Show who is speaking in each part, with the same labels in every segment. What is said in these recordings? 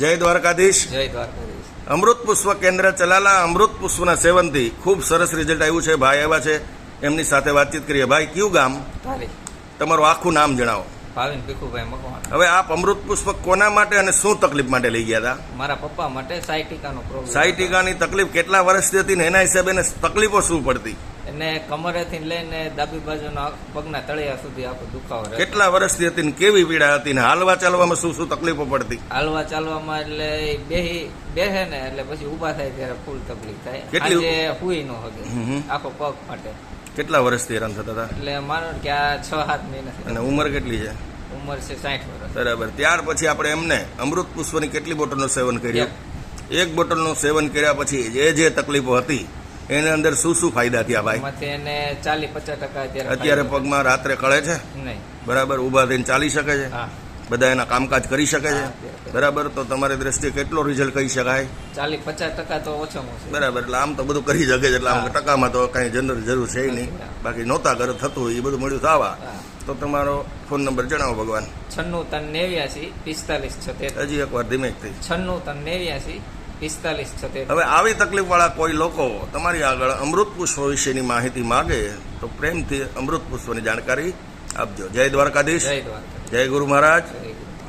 Speaker 1: જય દ્વારકાધીશ.
Speaker 2: જય દ્વારકાધીશ.
Speaker 1: અમૃત પુષ્પ કેન્દ્ર ચલાલા અમૃત પુષ્પના સેવનથી ખૂબ સરસ રિઝલ્ટ આવ્યું છે. ભાઈ આવ્યા છે એમની સાથે વાતચીત કરીએ. ભાઈ કયું ગામ? તમારું આખું નામ જણાવો.
Speaker 2: ભાવિન ભીખુભાઈ મકવાણા.
Speaker 1: હવે આપ અમૃત પુષ્પ કોના માટે અને શું તકલીફ માટે લઈ ગયા હતા?
Speaker 2: મારા પપ્પા માટે સાઈ ટીકાનો પ્રોબ્લેમ
Speaker 1: તકલીફ કેટલા વર્ષથી હતી ને એના હિસાબે તકલીફો શું પડતી?
Speaker 2: એને કમરેથી લઈને ડાબી બાજુના પગના તળિયા સુધી આખો દુખાવો રહે
Speaker 1: કેટલા વર્ષથી હતી ને કેવી પીડા હતી ને હાલવા ચાલવામાં શું શું તકલીફો પડતી?
Speaker 2: હાલવા ચાલવામાં એટલે બેહી બેહે ને એટલે પછી ઊભા થાય ત્યારે ફૂલ તકલીફ થાય.
Speaker 1: કેટલી-
Speaker 2: આજે હુઈ ન હગે. આખો પગ માટે
Speaker 1: કેટલા વર્ષથી હેરાન થતા હતા?
Speaker 2: એટલે માનો કે આ છ સાત મહિના
Speaker 1: અને ઉંમર કેટલી છે?
Speaker 2: ઉંમર છે સાઠ વર્ષ.
Speaker 1: બરાબર. ત્યાર પછી આપણે એમને અમૃત પુષ્પની કેટલી બોટલનું સેવન કર્યું? એક બોટલનું સેવન કર્યા પછી જે જે તકલીફો હતી એની અંદર શું શું ફાયદા થયા ભાઈ?
Speaker 2: એને ચાલીસ પચાસ ટકા અત્યારે
Speaker 1: અત્યારે પગમાં રાત્રે કળે છે?
Speaker 2: નહીં.
Speaker 1: બરાબર ઊભા થઈને ચાલી શકે છે? બધા એના કામકાજ કરી શકે છે? બરાબર તો તમારી દ્રષ્ટિએ કેટલો રિઝલ્ટ કહી શકાય?
Speaker 2: ચાલીસ પચાસ ટકા તો ઓછામાં
Speaker 1: બરાબર એટલે આમ તો બધું કરી શકે છે એટલે આમ ટકામાં તો કાંઈ જનરલ જરૂર છે નહીં. બાકી નહોતા ઘરે થતું હોય એ બધું મળ્યું થવા તો તમારો ફોન નંબર જણાવો ભગવાન.
Speaker 2: છન્નું તન નેવ્યાસી પિસ્તાલીસ છોતેર.
Speaker 1: હજી એકવાર ધીમે થઈ.
Speaker 2: છન્નું તન નેવ્યાસી પિસ્તાલીસ
Speaker 1: હવે આવી તકલીફવાળા કોઈ લોકો તમારી આગળ અમૃત પુષ્પ વિશેની માહિતી માગે તો પ્રેમથી અમૃત પુષ્પની જાણકારી આપજો. જય દ્વારકાધીશ.
Speaker 2: જય દ્વારકા
Speaker 1: જય ગુરુ મહારાજ.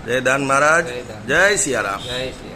Speaker 2: જય
Speaker 1: દાન મહારાજ.
Speaker 2: જય
Speaker 1: સિયારામ.
Speaker 2: જય